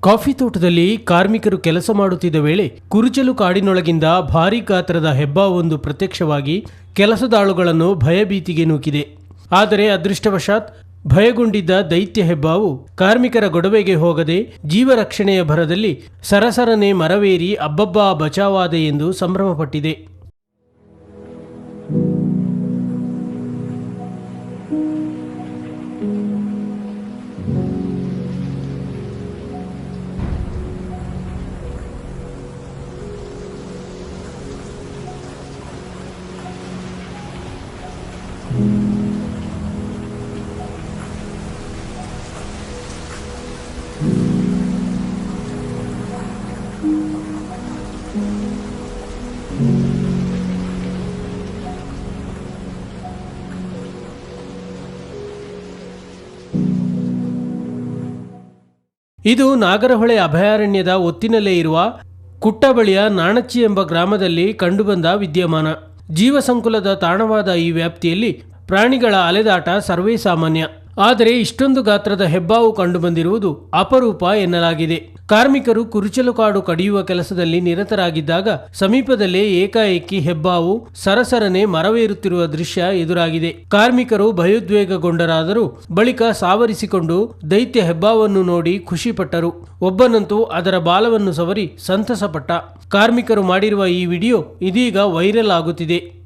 Coffee ತೋಟದಲ್ಲಿ ಕಾರ್ಮಿಕರು ಕೆಲಸ ಮಾಡುತ್ತಿದ್ದ ವೇಳೆ ಕುರುಚಲು ಕಾಡಿನೊಳಗಿಂದ ಭಾರೀ ಗಾತ್ರದ ಹೆಬ್ಬಾವೊಂದು ಪ್ರತ್ಯಕ್ಷವಾಗಿ ಕೆಲಸದಾಳುಗಳನ್ನು ಭಯಭೀತಿಗೆ ನೂಕಿದೆ. ಆದರೆ ಅದೃಷ್ಟವಶಾತ್ ಭಯಗೊಂಡಿದ್ದ ದೈತ್ಯ ಹೆಬ್ಬಾವು ಕಾರ್ಮಿಕರ ಗೊಡವೆಗೆ ಹೋಗದೆ ಜೀವರಕ್ಷಣೆಯ ಭರದಲ್ಲಿ ಸರಸರನೆ ಮರವೇರಿ ಅಬ್ಬಬ್ಬಾ ಬಚಾವಾದೆ ಎಂದು ಸಂಭ್ರಮಪಟ್ಟಿದೆ. ಇದು ನಾಗರಹೊಳೆ ಅಭಯಾರಣ್ಯದ ಒತ್ತಿನಲ್ಲೇ ಇರುವ ಕುಟ್ಟ ಬಳಿಯ ನಾಣಚ್ಚಿ ಎಂಬ ಗ್ರಾಮದಲ್ಲಿ ಕಂಡುಬಂದ ವಿದ್ಯಮಾನ. ಜೀವಸಂಕುಲದ ತಾಣವಾದ ಈ ವ್ಯಾಪ್ತಿಯಲ್ಲಿ ಪ್ರಾಣಿಗಳ ಅಲೆದಾಟ ಸರ್ವೇ ಸಾಮಾನ್ಯ ಆದರೆ ಇಷ್ಟೊಂದು ಗಾತ್ರದ ಹೆಬ್ಬಾವು ಕಂಡುಬಂದಿರುವುದು ಅಪರೂಪ ಎನ್ನಲಾಗಿದೆ. ಕಾರ್ಮಿಕರು ಕುರುಚಲು ಕಾಡು ಕಡಿಯುವ ಕೆಲಸದಲ್ಲಿ ನಿರತರಾಗಿದ್ದಾಗ ಸಮೀಪದಲ್ಲೇ ಏಕಾಏಕಿ ಹೆಬ್ಬಾವು ಸರಸರನೆ ಮರವೇರುತ್ತಿರುವ ದೃಶ್ಯ ಎದುರಾಗಿದೆ. ಕಾರ್ಮಿಕರು ಭಯೋದ್ವೇಗಗೊಂಡರಾದರೂ ಬಳಿಕ ಸಾವರಿಸಿಕೊಂಡು ದೈತ್ಯ ಹೆಬ್ಬಾವನ್ನು ನೋಡಿ ಖುಷಿಪಟ್ಟರು. ಒಬ್ಬನಂತೂ ಅದರ ಬಾಲವನ್ನು ಸವರಿ ಸಂತಸಪಟ್ಟ. ಕಾರ್ಮಿಕರು ಮಾಡಿರುವ ಈ ವಿಡಿಯೋ ಇದೀಗ ವೈರಲ್ ಆಗುತ್ತಿದೆ.